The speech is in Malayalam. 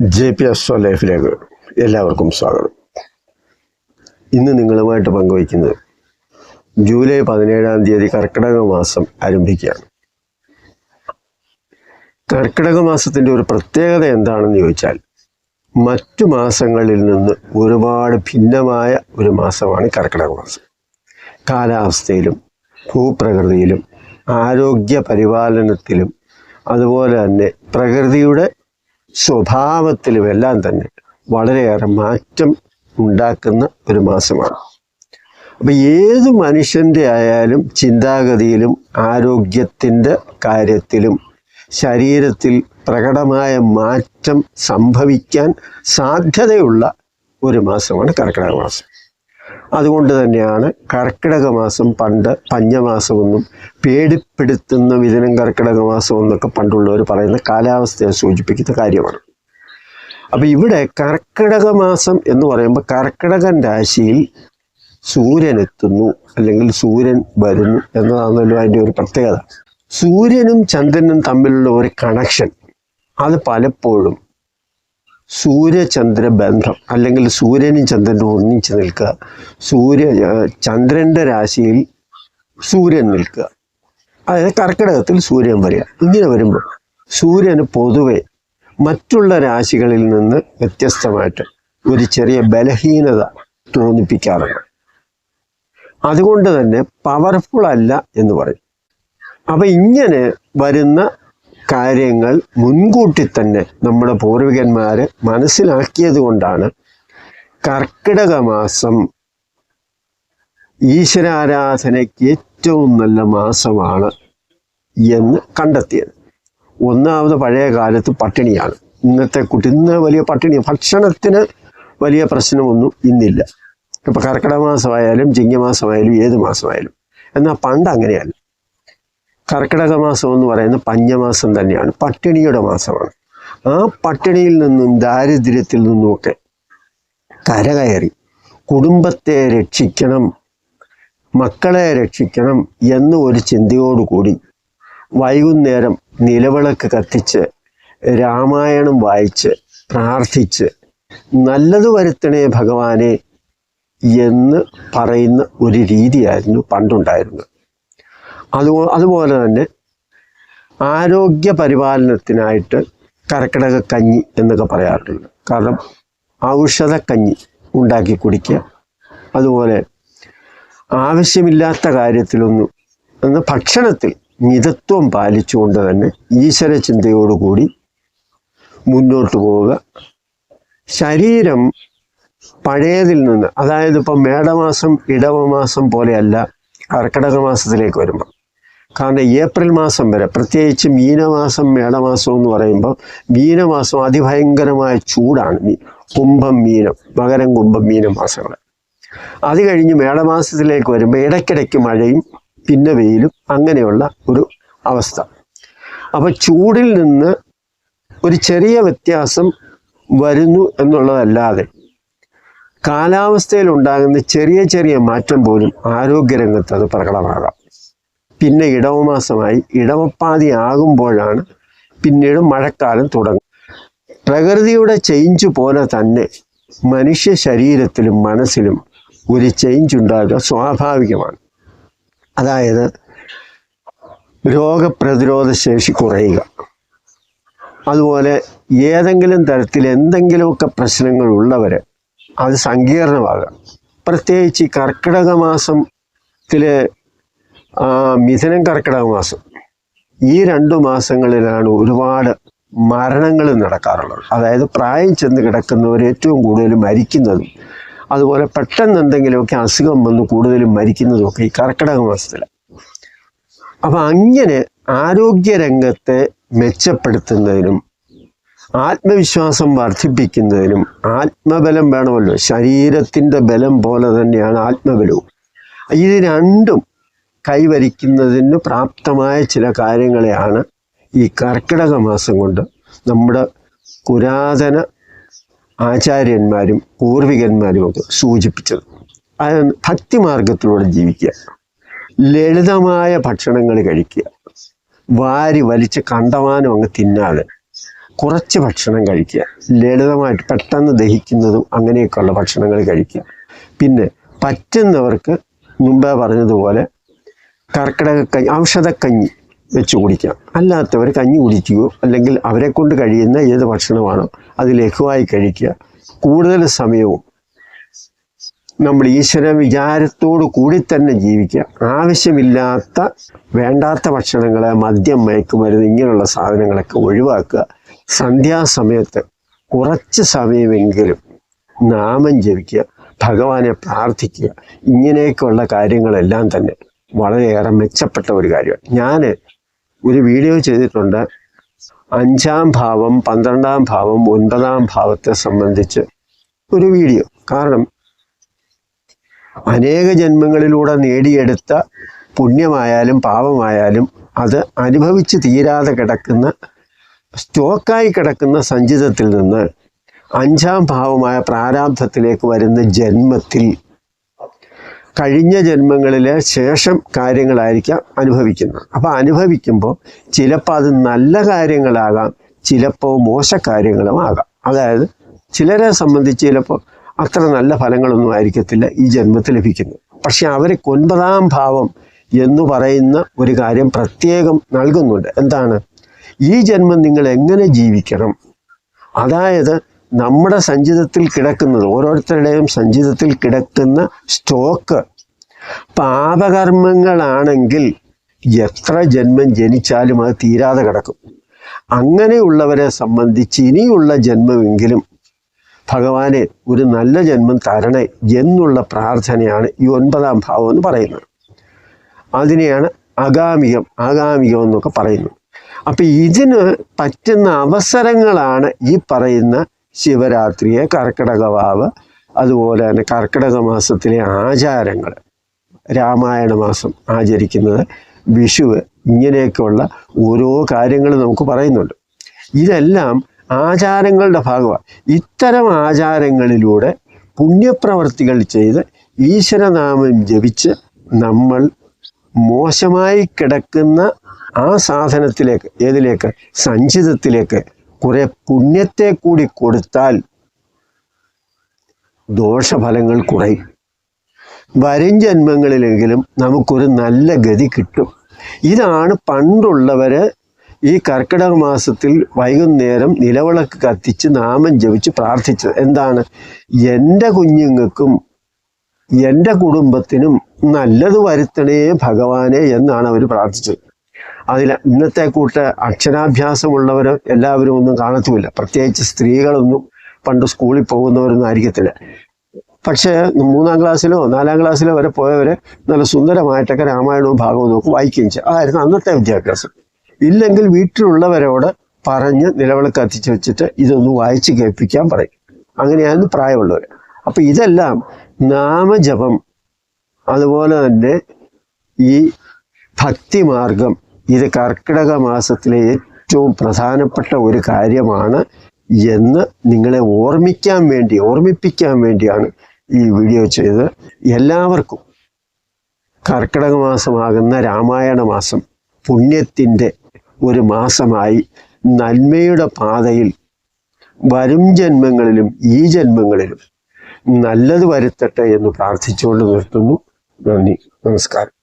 ജെ പി എസ് ഒ ലൈഫിലേക്ക് എല്ലാവർക്കും സ്വാഗതം. ഇന്ന് നിങ്ങളുമായിട്ട് പങ്കുവയ്ക്കുന്നത് ജൂലൈ പതിനേഴാം തീയതി കർക്കിടക മാസം ആരംഭിക്കുകയാണ്. കർക്കിടക മാസത്തിന്റെ ഒരു പ്രത്യേകത എന്താണെന്ന് ചോദിച്ചാൽ മറ്റു മാസങ്ങളിൽ നിന്ന് ഒരുപാട് ഭിന്നമായ ഒരു മാസമാണ് കർക്കിടക മാസം. കാലാവസ്ഥയിലും ഭൂപ്രകൃതിയിലും ആരോഗ്യ പരിപാലനത്തിലും അതുപോലെ തന്നെ പ്രകൃതിയുടെ സ്വഭാവത്തിലും എല്ലാം തന്നെ വളരെയേറെ മാറ്റം ഉണ്ടാക്കുന്ന ഒരു മാസമാണ്. അപ്പം ഏത് മനുഷ്യന്റെ ആയാലും ചിന്താഗതിയിലും ആരോഗ്യത്തിന്റെ കാര്യത്തിലും ശരീരത്തിൽ പ്രകടമായ മാറ്റം സംഭവിക്കാൻ സാധ്യതയുള്ള ഒരു മാസമാണ് കർക്കിടക മാസം. അതുകൊണ്ട് തന്നെയാണ് കർക്കിടക മാസം പണ്ട് പഞ്ഞമാസമെന്നും പേടിപ്പെടുത്തുന്ന വിധനം കർക്കിടക മാസം എന്നൊക്കെ പണ്ടുള്ളവർ പറയുന്ന കാലാവസ്ഥയെ സൂചിപ്പിക്കുന്ന കാര്യമാണ്. അപ്പോൾ ഇവിടെ കർക്കിടക മാസം എന്ന് പറയുമ്പോൾ കർക്കിടകൻ രാശിയിൽ സൂര്യൻ എത്തുന്നു അല്ലെങ്കിൽ സൂര്യൻ വരുന്നു എന്നതാണല്ലോ അതിന്റെ ഒരു പ്രത്യേകത. സൂര്യനും ചന്ദ്രനും തമ്മിലുള്ള ഒരു കണക്ഷൻ അത് പലപ്പോഴും സൂര്യചന്ദ്ര ബന്ധം അല്ലെങ്കിൽ സൂര്യനും ചന്ദ്രനും ഒന്നിച്ച് നിൽക്കുക. സൂര്യ ചന്ദ്രന്റെ രാശിയിൽ സൂര്യൻ നിൽക്കുക. അതായത് കർക്കിടകത്തിൽ സൂര്യൻ വരിക. ഇങ്ങനെ വരുമ്പോൾ സൂര്യന് പൊതുവെ മറ്റുള്ള രാശികളിൽ നിന്ന് വ്യത്യസ്തമായിട്ട് ഒരു ചെറിയ ബലഹീനത തോന്നിപ്പിക്കാറുണ്ട്. അതുകൊണ്ട് തന്നെ പവർഫുൾ അല്ല എന്ന് പറയും. അപ്പൊ ഇങ്ങനെ വരുന്ന കാര്യങ്ങൾ മുൻകൂട്ടി തന്നെ നമ്മുടെ പൂർവികന്മാർ മനസ്സിലാക്കിയത് കൊണ്ടാണ് കർക്കിടക മാസം ഈശ്വരാരാധനയ്ക്ക് ഏറ്റവും നല്ല മാസമാണ് എന്ന് കണ്ടെത്തിയത്. ഒന്നാമത് പഴയ കാലത്ത് പട്ടിണിയാണ്. ഇന്നത്തെ കുട്ടി ഇന്ന് വലിയ പട്ടിണി ഭക്ഷണത്തിന് വലിയ പ്രശ്നമൊന്നും ഇന്നില്ല. ഇപ്പം കർക്കിടക മാസമായാലും ചിങ്ങമാസമായാലും ഏത് മാസമായാലും. എന്നാൽ പണ്ട് അങ്ങനെയല്ല. കർക്കിടക മാസം എന്ന് പറയുന്ന പഞ്ഞമാസം തന്നെയാണ്. പട്ടിണിയുടെ മാസമാണ്. ആ പട്ടിണിയിൽ നിന്നും ദാരിദ്ര്യത്തിൽ നിന്നുമൊക്കെ കരകയറി കുടുംബത്തെ രക്ഷിക്കണം മക്കളെ രക്ഷിക്കണം എന്ന ഒരു ചിന്തയോടുകൂടി വൈകുന്നേരം നിലവിളക്ക് കത്തിച്ച് രാമായണം വായിച്ച് പ്രാർത്ഥിച്ച് നല്ലത് വരുത്തണേ ഭഗവാനെ എന്ന് പറയുന്ന ഒരു രീതിയായിരുന്നു പണ്ടുണ്ടായിരുന്നത്. അതുപോ അതുപോലെ തന്നെ ആരോഗ്യ പരിപാലനത്തിനായിട്ട് കർക്കിടക കഞ്ഞി എന്നൊക്കെ പറയാറുണ്ട്. കാരണം ഔഷധ കഞ്ഞി ഉണ്ടാക്കി കുടിക്കുക. അതുപോലെ ആവശ്യമില്ലാത്ത കാര്യത്തിലൊന്നും എന്ന ഭക്ഷണത്തിൽ മിതത്വം പാലിച്ചുകൊണ്ട് തന്നെ ഈശ്വര ചിന്തയോടുകൂടി മുന്നോട്ട് പോവുക. ശരീരം പഴയതിൽ നിന്ന് അതായത് ഇപ്പം മേടമാസം ഇടവമാസം പോലെയല്ല കർക്കിടക മാസത്തിലേക്ക് വരുമ്പോൾ കാരണം ഏപ്രിൽ മാസം വരെ പ്രത്യേകിച്ച് മീനമാസം മേടമാസം എന്ന് പറയുമ്പോൾ മീനമാസം അതിഭയങ്കരമായ ചൂടാണ്. കുംഭം മീനം മകരം കുംഭം മീനം മാസങ്ങൾ അത് കഴിഞ്ഞ് മേടമാസത്തിലേക്ക് വരുമ്പോൾ ഇടയ്ക്കിടയ്ക്ക് മഴയും പിന്നെ വെയിലും അങ്ങനെയുള്ള ഒരു അവസ്ഥ. അപ്പോൾ ചൂടിൽ നിന്ന് ഒരു ചെറിയ വ്യത്യാസം വരുന്നു എന്നുള്ളതല്ലാതെ കാലാവസ്ഥയിൽ ഉണ്ടാകുന്ന ചെറിയ ചെറിയ മാറ്റം പോലും ആരോഗ്യരംഗത്ത് അത് പ്രകടമാകാം. പിന്നെ ഇടവമാസമായി ഇടവപ്പാതി ആകുമ്പോഴാണ് പിന്നീട് മഴക്കാലം തുടങ്ങും പ്രകൃതിയുടെ ചേഞ്ച് പോലെ തന്നെ മനുഷ്യ ശരീരത്തിലും മനസ്സിലും ഒരു ചേഞ്ച് ഉണ്ടാകുക സ്വാഭാവികമാണ്. അതായത് രോഗപ്രതിരോധ ശേഷി കുറയുക. അതുപോലെ ഏതെങ്കിലും തരത്തിൽ എന്തെങ്കിലുമൊക്കെ പ്രശ്നങ്ങൾ ഉള്ളവർ അത് സങ്കീർണമാകാം പ്രത്യേകിച്ച് ഈ കർക്കിടക മാസത്തിലെ മിഥുനം കർക്കിടക മാസം. ഈ രണ്ടു മാസങ്ങളിലാണ് ഒരുപാട് മരണങ്ങൾ നടക്കാറുള്ളത്. അതായത് പ്രായം ചെന്ന് കിടക്കുന്നവർ ഏറ്റവും കൂടുതൽ മരിക്കുന്നതും അതുപോലെ പെട്ടെന്ന് എന്തെങ്കിലുമൊക്കെ അസുഖം വന്ന് കൂടുതലും മരിക്കുന്നതുമൊക്കെ ഈ കർക്കിടക മാസത്തിലാണ് അപ്പം അങ്ങനെ ആരോഗ്യരംഗത്തെ മെച്ചപ്പെടുത്തുന്നതിനും ആത്മവിശ്വാസം വർദ്ധിപ്പിക്കുന്നതിനും ആത്മബലം വേണമല്ലോ. ശരീരത്തിന്റെ ബലം പോലെ തന്നെയാണ് ആത്മബലവും. ഇത് രണ്ടും കൈവരിക്കുന്നതിന് പ്രാപ്തമായ ചില കാര്യങ്ങളെയാണ് ഈ കർക്കിടക മാസം കൊണ്ട് നമ്മുടെ പുരാതന ആചാര്യന്മാരും പൂർവികന്മാരും ഒക്കെ സൂചിപ്പിച്ചത്. അത് ഭക്തിമാർഗത്തിലൂടെ ജീവിക്കുക. ലളിതമായ ഭക്ഷണങ്ങൾ കഴിക്കുക. വാരി വലിച്ച് കണ്ടമാനം അങ്ങ് തിന്നാതെ കുറച്ച് ഭക്ഷണം കഴിക്കുക. ലളിതമായിട്ട് പെട്ടെന്ന് ദഹിക്കുന്നതും അങ്ങനെയൊക്കെയുള്ള ഭക്ഷണങ്ങൾ കഴിക്കുക. പിന്നെ പറ്റുന്നവർക്ക് മുമ്പേ പറഞ്ഞതുപോലെ കർക്കിടകക്കഞ്ഞി ഔഷധക്കഞ്ഞി വെച്ച് കുടിക്കാം. അല്ലാത്തവർ കഞ്ഞി കുടിക്കുകയോ അല്ലെങ്കിൽ അവരെ കൊണ്ട് കഴിയുന്ന ഏത് ഭക്ഷണമാണോ അത് ലഘുവായി കഴിക്കുക. കൂടുതൽ സമയവും നമ്മൾ ഈശ്വര വിചാരത്തോടു കൂടി തന്നെ ജീവിക്കുക. ആവശ്യമില്ലാത്ത വേണ്ടാത്ത ഭക്ഷണങ്ങൾ മദ്യം മയക്കുമരുന്ന് ഇങ്ങനെയുള്ള സാധനങ്ങളൊക്കെ ഒഴിവാക്കുക. സന്ധ്യാസമയത്ത് കുറച്ച് സമയമെങ്കിലും നാമം ജപിക്കുക ഭഗവാനെ പ്രാർത്ഥിക്കുക. ഇങ്ങനെയൊക്കെയുള്ള കാര്യങ്ങളെല്ലാം തന്നെ വളരെയേറെ മെച്ചപ്പെട്ട ഒരു കാര്യമാണ്. ഞാൻ ഒരു വീഡിയോ ചെയ്തിട്ടുണ്ട്. അഞ്ചാം ഭാവം പന്ത്രണ്ടാം ഭാവം ഒൻപതാം ഭാവത്തെ സംബന്ധിച്ച് ഒരു വീഡിയോ. കാരണം അനേക ജന്മങ്ങളിലൂടെ നേടിയെടുത്ത പുണ്യമായാലും പാപമായാലും അത് അനുഭവിച്ച് തീരാതെ കിടക്കുന്ന സ്റ്റോക്കായി കിടക്കുന്ന സഞ്ചിതത്തിൽ നിന്ന് അഞ്ചാം ഭാവമായ പ്രാരാബ്ധത്തിലേക്ക് വരുന്ന ജന്മത്തിൽ കഴിഞ്ഞ ജന്മങ്ങളിലെ ശേഷം കാര്യങ്ങളായിരിക്കാം അനുഭവിക്കുന്നത്. അപ്പോൾ അനുഭവിക്കുമ്പോൾ ചിലപ്പോൾ അത് നല്ല കാര്യങ്ങളാകാം ചിലപ്പോൾ മോശകാര്യങ്ങളും ആകാം. അതായത് ചിലരെ സംബന്ധിച്ച് ചിലപ്പോൾ അത്ര നല്ല ഫലങ്ങളൊന്നും ആയിരിക്കത്തില്ല ഈ ജന്മത്തിൽ ലഭിക്കുന്നത്. പക്ഷെ അവരെ ഒൻപതാം ഭാവം എന്ന് പറയുന്ന ഒരു കാര്യം പ്രത്യേകം നൽകുന്നുണ്ട്. എന്താണ്? ഈ ജന്മം നിങ്ങൾ എങ്ങനെ ജീവിക്കണം? അതായത് നമ്മുടെ സഞ്ചിതത്തിൽ കിടക്കുന്നത് ഓരോരുത്തരുടെയും സഞ്ചിതത്തിൽ കിടക്കുന്ന സ്റ്റോക്ക്. പാപകർമ്മങ്ങളാണെങ്കിൽ എത്ര ജന്മം ജനിച്ചാലും അത് തീരാതെ കിടക്കും. അങ്ങനെയുള്ളവരെ സംബന്ധിച്ച് ഇനിയുള്ള ജന്മമെങ്കിലും ഭഗവാനെ ഒരു നല്ല ജന്മം തരണേ എന്നുള്ള പ്രാർത്ഥനയാണ് ഈ ഒൻപതാം ഭാവം എന്ന് പറയുന്നത്. അതിനെയാണ് അഗാമികം ആഗാമികം എന്നൊക്കെ പറയുന്നത്. അപ്പം ഇതിന് പറ്റുന്ന അവസരങ്ങളാണ് ഈ പറയുന്ന ശിവരാത്രിയെ കർക്കിടകവാവ് അതുപോലെ തന്നെ കർക്കിടക മാസത്തിലെ ആചാരങ്ങൾ. രാമായണ മാസം ആചരിക്കുന്നത് വിഷുവ് ഇങ്ങനെയൊക്കെയുള്ള ഓരോ കാര്യങ്ങൾ നമുക്ക് പറയുന്നുണ്ട്. ഇതെല്ലാം ആചാരങ്ങളുടെ ഭാഗമാണ്. ഇത്തരം ആചാരങ്ങളിലൂടെ പുണ്യപ്രവർത്തികൾ ചെയ്ത് ഈശ്വരനാമം ജപിച്ച് നമ്മൾ മോശമായി കിടക്കുന്ന ആ സാധനത്തിലേക്ക് ഏതിലേക്ക്? സഞ്ചിതത്തിലേക്ക് കുറെ പുണ്യത്തെ കൂടി കൊടുത്താൽ ദോഷഫലങ്ങൾ കുറയും. വരും ജന്മങ്ങളിലെങ്കിലും നമുക്കൊരു നല്ല ഗതി കിട്ടും. ഇതാണ് പണ്ടുള്ളവര് ഈ കർക്കിടക മാസത്തിൽ വൈകുന്നേരം നിലവിളക്ക് കത്തിച്ച് നാമം ജപിച്ച് പ്രാർത്ഥിച്ചത്. എന്താണ്? എന്റെ കുഞ്ഞുങ്ങൾക്കും എന്റെ കുടുംബത്തിനും നല്ലത് വരുത്തണേ ഭഗവാനെ എന്നാണ് അവർ പ്രാർത്ഥിച്ചത്. അതിൽ ഇന്നത്തെ കൂട്ട് അക്ഷരാഭ്യാസമുള്ളവർ എല്ലാവരും ഒന്നും കാണത്തുമില്ല. പ്രത്യേകിച്ച് സ്ത്രീകളൊന്നും പണ്ട് സ്കൂളിൽ പോകുന്നവരൊന്നും ആയിരിക്കത്തില്ല പക്ഷേ മൂന്നാം ക്ലാസ്സിലോ നാലാം ക്ലാസ്സിലോ വരെ പോയവർ നല്ല സുന്ദരമായിട്ടൊക്കെ രാമായണവും ഭാഗവും നോക്കും വായിക്കുകയും ചെയ്യും. അതായിരുന്നു അന്നത്തെ വിദ്യാഭ്യാസം. ഇല്ലെങ്കിൽ വീട്ടിലുള്ളവരോട് പറഞ്ഞ് നിലവിളക്ക് കത്തിച്ച് വെച്ചിട്ട് ഇതൊന്ന് വായിച്ച് കേൾപ്പിക്കാൻ പറയും. അങ്ങനെയായിരുന്നു പ്രായമുള്ളവർ അപ്പം ഇതെല്ലാം നാമജപം അതുപോലെ തന്നെ ഈ ഭക്തിമാർഗം ഇത് കർക്കിടക മാസത്തിലെ ഏറ്റവും പ്രധാനപ്പെട്ട ഒരു കാര്യമാണ് എന്ന് നിങ്ങളെ ഓർമ്മിക്കാൻ വേണ്ടി ഓർമ്മിപ്പിക്കാൻ വേണ്ടിയാണ് ഈ വീഡിയോ ചെയ്ത് എല്ലാവർക്കും കർക്കിടക മാസമാകുന്ന രാമായണ മാസം പുണ്യത്തിന്റെ ഒരു മാസമായി നന്മയുടെ പാതയിൽ വരും ജന്മങ്ങളിലും ഈ ജന്മങ്ങളിലും നല്ലത് വരുത്തട്ടെ എന്ന് പ്രാർത്ഥിച്ചുകൊണ്ട് നിർത്തുന്നു. നന്ദി നമസ്കാരം.